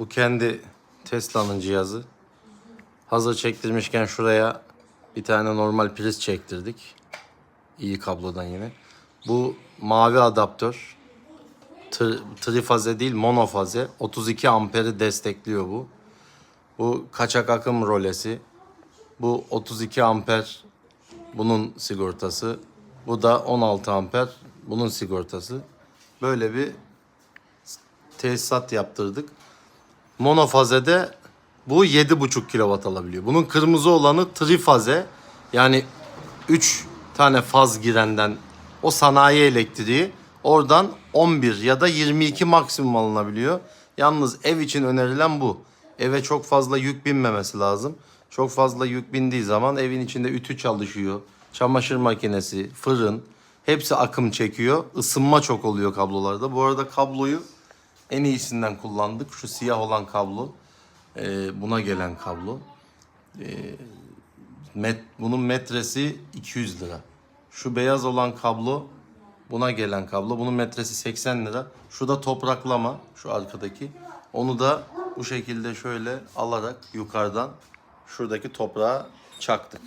Bu kendi Tesla'nın cihazı. Hazır çektirmişken şuraya bir tane normal priz çektirdik. İyi kablodan yine. Bu mavi adaptör. Tri- Trifaze değil monofaze. 32 amperi destekliyor bu. Bu kaçak akım rolesi. Bu 32 amper bunun sigortası. Bu da 16 amper bunun sigortası. Böyle bir tesisat yaptırdık. Monofazede bu 7,5 kW alabiliyor. Bunun kırmızı olanı trifaze. Yani 3 tane faz girenden o sanayi elektriği oradan 11 ya da 22 maksimum alınabiliyor. Yalnız ev için önerilen bu. Eve çok fazla yük binmemesi lazım. Çok fazla yük bindiği zaman evin içinde ütü çalışıyor. Çamaşır makinesi, fırın hepsi akım çekiyor. Isınma çok oluyor kablolarda. Bu arada kabloyu en iyisinden kullandık. Şu siyah olan kablo. Ee, buna gelen kablo. Ee, met, bunun metresi 200 lira. Şu beyaz olan kablo buna gelen kablo. Bunun metresi 80 lira. Şu da topraklama. Şu arkadaki. Onu da bu şekilde şöyle alarak yukarıdan şuradaki toprağa çaktık.